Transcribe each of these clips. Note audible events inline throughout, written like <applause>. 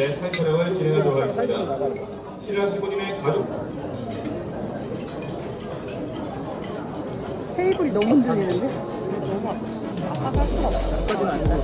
가족분들의 사인 촬영을 진행하도록 하겠습니다. 신랑 신부님의 가족 테이블이 너무 흔들리는데? 너무 아파. 아파서 할 수가 없어. 나.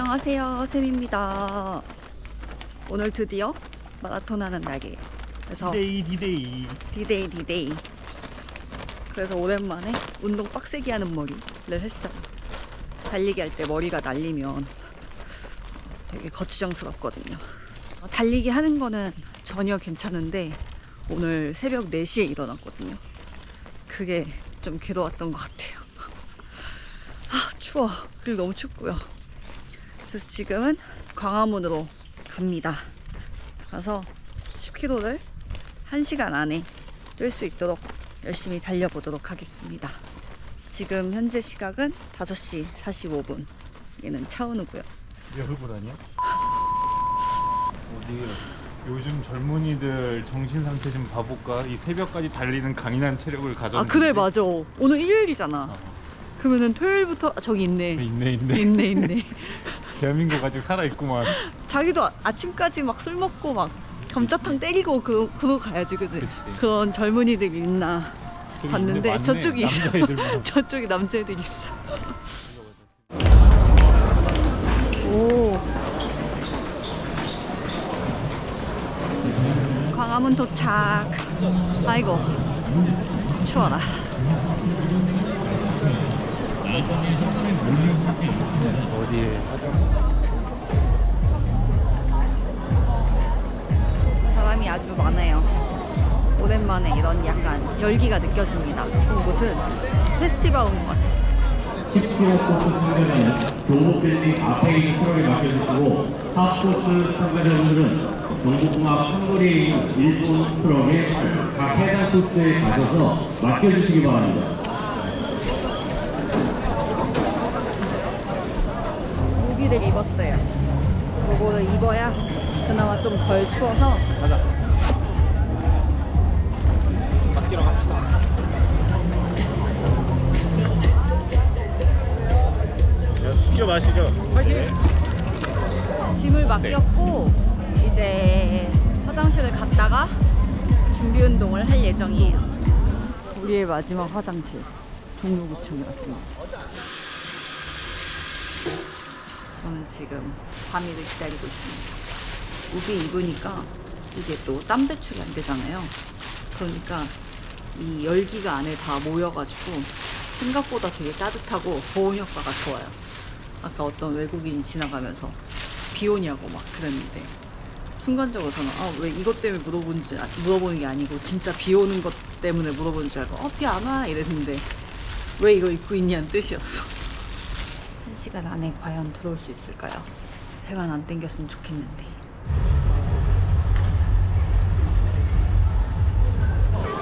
안녕하세요 샘입니다. 오늘 드디어 마라톤 하는 날이에요. 그래서 디데이 디데이. 디데이 디데이. 그래서 오랜만에 운동 빡세게 하는 머리를 했어요. 달리기 할 때 머리가 날리면 되게 거추장스럽거든요. 달리기 하는 거는 전혀 괜찮은데 오늘 새벽 4시에 일어났거든요. 그게 좀 괴로웠던 것 같아요. 아 추워. 그리고 너무 춥고요 그래서 지금은 광화문으로 갑니다. 가서 10km를 1시간 안에 뛸 수 있도록 열심히 달려보도록 하겠습니다. 지금 현재 시각은 5시 45분. 얘는 차은우고요. 내 얼굴 아니야? 어디 요즘 젊은이들 정신 상태 좀 봐볼까? 이 새벽까지 달리는 강인한 체력을 아 가졌는지 그래 맞아. 오늘 일요일이잖아. 어. 그러면은 토요일부터 아, 저기 있네. 있네 있네 있네 있네. <laughs> 대한민국 아직 살아있구만 자기도 아- 아침까지 막 술 먹고 막 감자탕 때리고 그 그러고 가야지 그지? 그치. 그런 젊은이들 있나 저기 봤는데 많네, 저쪽이 있어. 남자애들만 <laughs> 저쪽에 남자애들 있어. 오. 광화문 도착. 아이고. 추워라. 어디에 사람이 아주 많아요. 오랜만에 이런 약간 열기가 느껴집니다. 무슨 페스티벌 온 것 같아요. 10km 코스 참가자는 교복빌딩 앞에 있는 트럭에 맡겨주시고 하프코스 참가자분들은 경북공항 한거리에 있는 일본 트럭에 각 해당 코스에 가셔서 맡겨주시기 바랍니다. 무기를 입었어요. 요거를 입어야 그나마 좀 덜 추워서 가자 맡기러 갑시다 숙여 마시죠 짐을 맡겼고 이제 화장실을 갔다가 준비 운동을 할 예정이에요. 우리의 마지막 화장실 종로구청에 왔습니다. 저는 지금 밤이를 기다리고 있습니다. 우비 입으니까 이게 또 땀 배출이 안 되잖아요. 그러니까 이 열기가 안에 다 모여가지고 생각보다 되게 따뜻하고 보온 효과가 좋아요. 아까 어떤 외국인이 지나가면서 비 오냐고 막 그랬는데 순간적으로 저는 아, 왜 이것 때문에 물어보는지 아- 물어보는 게 아니고 진짜 비 오는 것 때문에 물어보는 줄 알고 어 비 안 와 이랬는데 왜 이거 입고 있냐는 뜻이었어. 한 시간 안에 과연 들어올 수 있을까요? 배만 안 땡겼으면 좋겠는데.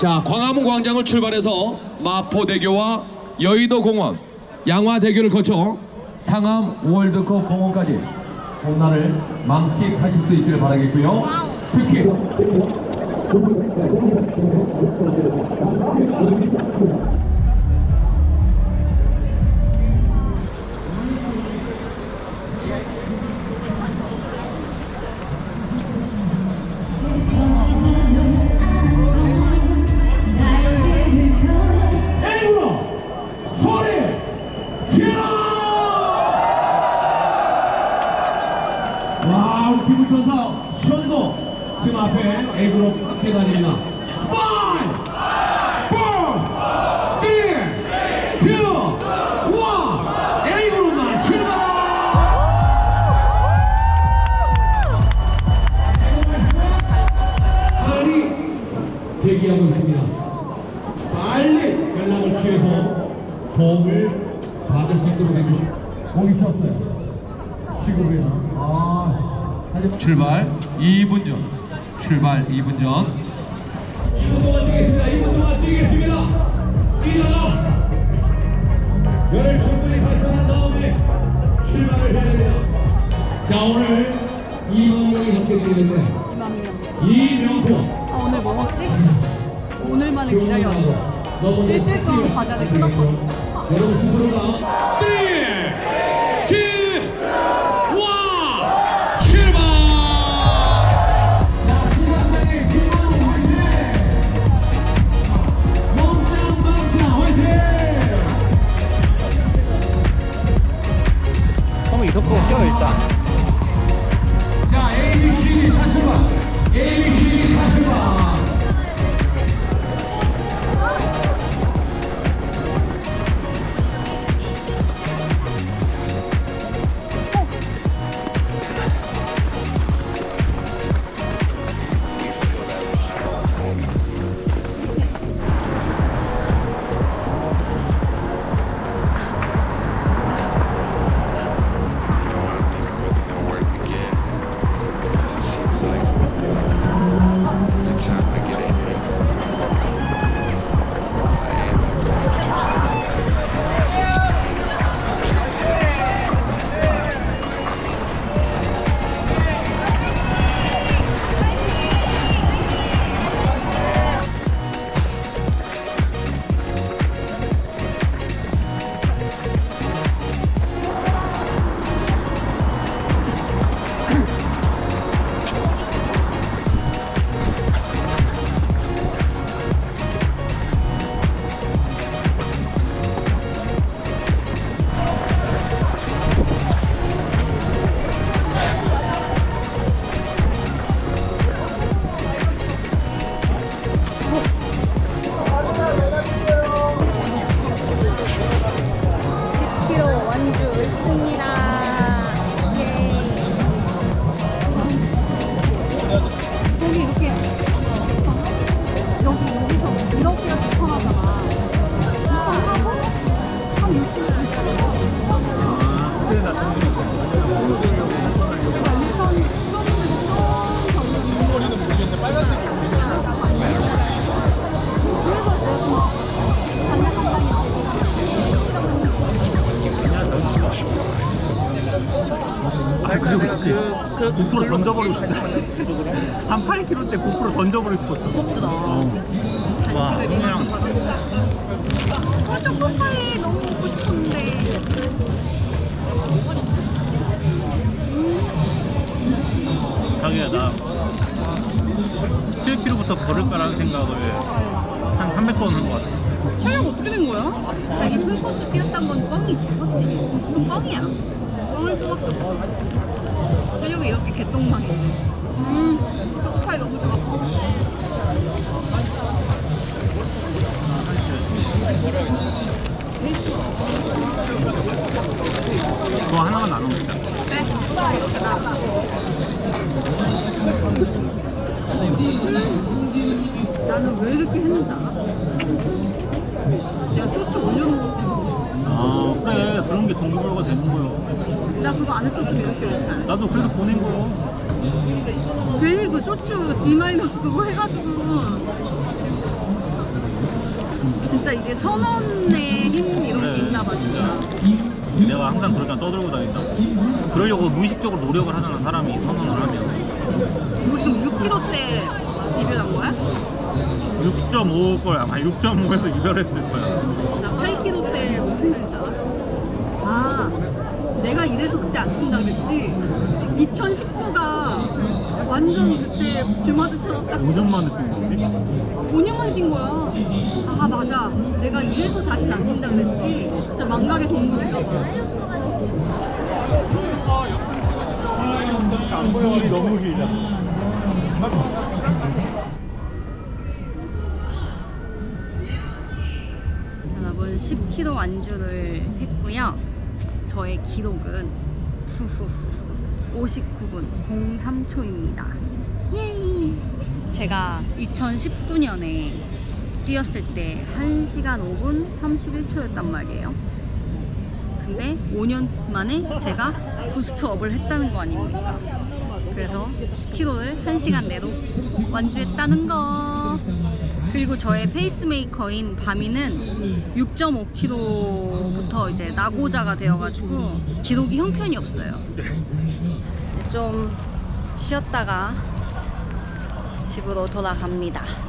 자, 광화문 광장을 출발해서 마포대교와 여의도공원, 양화대교를 거쳐 상암 월드컵 공원까지 봄날을 만끽하실 수 있기를 바라겠고요. 특히 지금 앞에 A그룹 함께 다닙니다. 5 4 3 2 1 A그룹만 출발! 대기하고 있습니다. 빨리 연락을 취해서 도움을 받을 수 있도록 해주시고 몸이 쉬었어요. 시국에서. 아 출발. 2분 전 출발 2분 전 2분 동안 뛰겠습니다 2분 동안 뛰겠습니다 뛰다가 열을 충분히 발산한 다음에 출발을 해야 됩니다 자 오늘 2만 명이 넘게 뛰는데 2만 명. 이 명품 아 오늘 뭐 먹지? 오늘만을 기다려왔어. 일주일 동안 과자를 끊었거든. 여러분 스스로가 이 때 고프로 던져버리고 싶었어. 무겁더라. 간식을 이만큼 받았어. 아, 초코파이 너무 먹고 싶었는데. 자기야 나 7kg부터 걸을까라는 생각을 한 300번 한 것 같아. 촬영 어떻게 된 거야? 자기 풀코스 뛰었던 건 뻥이지, 확실히. 그건 뻥이야. 뻥일 수밖에 없어. 체력이 이렇게 개똥망해. 음, 그거 하나만 나눠 먹자. 네. 나는 왜 이렇게 했는지 알아? 내가 쇼츠 올려놓은 때문에 아 그래 그런 게 동기부여가 되는 거요 나 그거 안 했었으면 이렇게 열심히 안 했어 나도 그래서 보낸 거요 괜히 그 쇼츠 D 마이너스 그거 해가지고 진짜 이게 선언의 힘 이런 게 그래. 있나 봐 진짜 내가 항상 그러잖아 떠들고 다닌다 그러려고 무의식적으로 노력을 하잖아 사람이 선언을 하면 뭐 지금 6kg 때 이별한 거야? 6.5걸 아마 6.5에서 이별했을 거야 나 8kg 때 무슨 일인지 알아? 아 내가 이래서 그때 안 뛴다 그랬지 2019가 완전 그때 주마드처럼 딱 5년 만에 뛴 거지 5년 만에 뛴 거야. 아 맞아. 내가 이래서 다시는 안 뛴다 그랬지? 진짜 망각의 동물인가 봐안 보여 우리 너무 길다. 여러분 10km 완주를 했고요. 저의 기록은 <laughs> 후후후후 59분 03초입니다. 예이! 제가 2019년에 뛰었을 때 1시간 5분 31초였단 말이에요. 근데 5년 만에 제가 부스트업을 했다는 거 아닙니까? 그래서 10km를 1시간 내로 완주했다는 거. 그리고 저의 페이스메이커인 바미는 6.5km부터 이제 나고자가 되어가지고 기록이 형편이 없어요. 좀 쉬었다가 집으로 돌아갑니다.